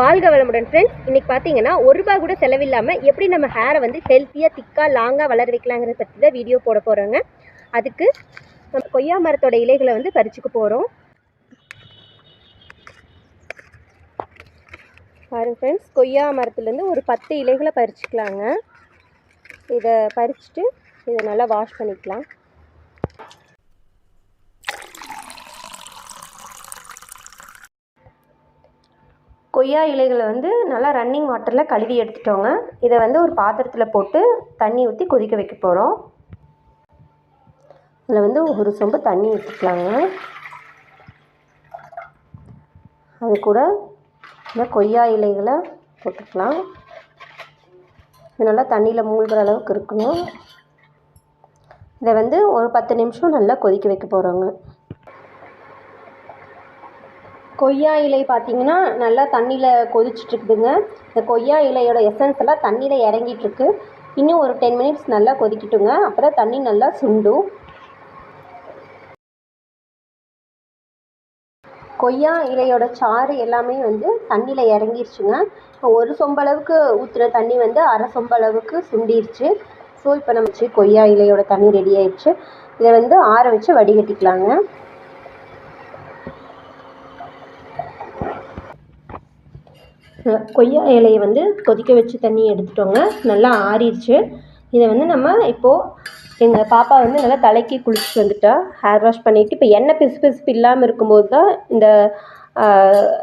வாழ்க வளமுடன் ஃப்ரெண்ட்ஸ் இன்றைக்கி பார்த்தீங்கன்னா ஒரு ரூபாய் கூட செலவில்லாமல் எப்படி நம்ம ஹேரை வந்து ஹெல்த்தியாக திக்காக லாங்காக வளர வைக்கலாங்கிறத பற்றி தான் வீடியோ போட போகிறோங்க அதுக்கு நம்ம கொய்யா மரத்தோட இலைகளை வந்து பறிச்சுக்க போகிறோம் பாருங்க ஃப்ரெண்ட்ஸ் கொய்யா மரத்துலேருந்து ஒரு பத்து இலைகளை பறிச்சுக்கலாங்க. இதை பறிச்சுட்டு இதை நல்லா வாஷ் பண்ணிக்கலாம். கொய்யா இலைகளை வந்து நல்லா ரன்னிங் வாட்டரில் கழுவி எடுத்துட்டோங்க. இதை வந்து ஒரு பாத்திரத்தில் போட்டு தண்ணி ஊற்றி கொதிக்க வைக்க போகிறோம் இதில் வந்து ஒரு சொம்பு தண்ணி ஊற்றிக்கலாங்க அது கூட இந்த கொய்யா இலைகளை போட்டுக்கலாம். இது நல்லா தண்ணியில் மூழ்கிற அளவுக்கு இருக்கணும். இதை வந்து ஒரு பத்து நிமிஷம் நல்லா கொதிக்க வைக்க போகிறோங்க கொய்யா இலை பார்த்தீங்கன்னா நல்லா தண்ணியில் கொதிச்சிட்ருக்குதுங்க இந்த கொய்யா இலையோட எசன்ஸ் எல்லாம் தண்ணியில் இறங்கிட்டுருக்கு. இன்னும் ஒரு டென் மினிட்ஸ் நல்லா கொதிக்கட்டுங்க. அப்போ தான் தண்ணி நல்லா சுண்டும். கொய்யா இலையோட சாறு எல்லாமே வந்து தண்ணியில் இறங்கிருச்சுங்க. ஒரு சொம்பளவுக்கு ஊற்றுற தண்ணி வந்து அரை சொம்பளவுக்கு சுண்டிருச்சு. ஸோ இப்போ நம்ம கொய்யா இலையோட தண்ணி ரெடி ஆயிடுச்சு. இதை வந்து ஆற வச்சு வடிகட்டிக்கலாங்க. கொய்யா இலையை வந்து கொதிக்க வச்சு தண்ணி எடுத்துட்டோங்க. நல்லா ஆறிடுச்சு. இதை வந்து நம்ம இப்போது எங்கள் பாப்பா வந்து நல்லா தலைக்கு குளிச்சுட்டு வந்துட்டா. ஹேர் வாஷ் பண்ணிவிட்டு இப்போ எண்ணெய் பிசு பிசுப்பு இல்லாமல் இருக்கும்போது தான் இந்த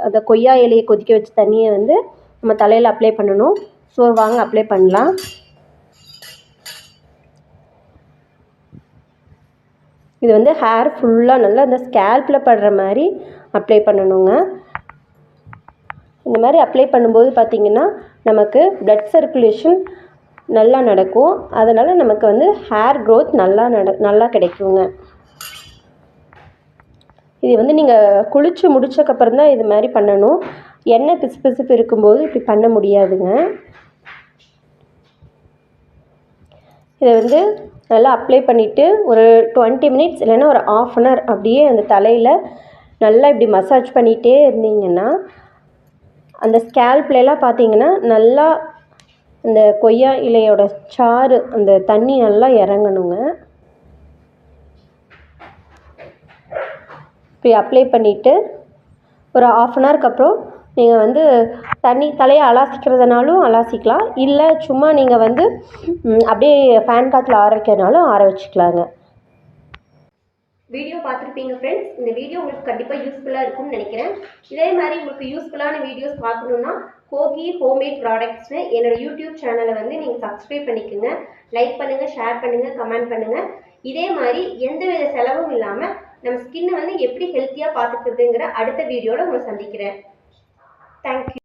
அந்த கொய்யா இலையை கொதிக்க வச்சு தண்ணியை வந்து நம்ம தலையில் அப்ளை பண்ணணும். ஸோ வாங்க அப்ளை பண்ணலாம். இது வந்து ஹேர் ஃபுல்லாக நல்லா அந்த ஸ்கேல்பில் படுற மாதிரி அப்ளை பண்ணணுங்க. இந்த மாதிரி அப்ளை பண்ணும்போது பார்த்திங்கன்னா நமக்கு ப்ளட் சர்க்குலேஷன் நல்லா நடக்கும். அதனால் நமக்கு வந்து ஹேர் க்ரோத் நல்லா நட நல்லா கிடைக்குங்க. இது வந்து நீங்கள் குளித்து முடிச்சக்கப்புறம் தான் இது மாதிரி பண்ணணும். எண்ணெய் பிசு பிசுப்பு இருக்கும்போது இப்படி பண்ண முடியாதுங்க. இதை வந்து நல்லா அப்ளை பண்ணிவிட்டு ஒரு டுவெண்ட்டி மினிட்ஸ் இல்லைன்னா ஒரு ஆஃப் அன் ஹவர் அப்படியே அந்த தலையில் நல்லா இப்படி மசாஜ் பண்ணிகிட்டே இருந்தீங்கன்னா அந்த ஸ்கேல்ப்லலாம் பார்த்தீங்கன்னா நல்லா இந்த கொய்யா இலையோட சாறு அந்த தண்ணி நல்லா இறங்கணுங்க. இப்படி அப்ளை பண்ணிவிட்டு ஒரு ஆஃப் அன் ஹவருக்கு அப்புறம் நீங்கள் வந்து தண்ணி தலையை அலாசிக்கிறதுனாலும் அலாசிக்கலாம். இல்லை சும்மா நீங்கள் வந்து அப்படியே ஃபேன் காற்றுல ஆற வைக்கிறதுனாலும் ஆற வச்சுக்கலாங்க. வீடியோ பார்த்துருப்பீங்க ஃப்ரெண்ட்ஸ் இந்த வீடியோ உங்களுக்கு கண்டிப்பாக யூஸ்ஃபுல்லாக இருக்கும்னு நினைக்கிறேன். இதே மாதிரி உங்களுக்கு யூஸ்ஃபுல்லான வீடியோஸ் பார்க்கணுன்னா கோகி ஹோம்மேட் ப்ராடக்ட்ஸ்னு என்னோடய யூடியூப் சேனலை வந்து நீங்கள் சப்ஸ்கிரைப் பண்ணிக்கோங்க. லைக் பண்ணுங்கள் ஷேர் பண்ணுங்கள் கமெண்ட் பண்ணுங்கள் இதே மாதிரி எந்த வித செலவும் இல்லாமல் நம்ம ஸ்கின்னை வந்து எப்படி ஹெல்த்தியாக பார்த்துக்கிறதுங்கிற அடுத்த வீடியோவில் உங்களை சந்திக்கிறேன். தேங்க்யூ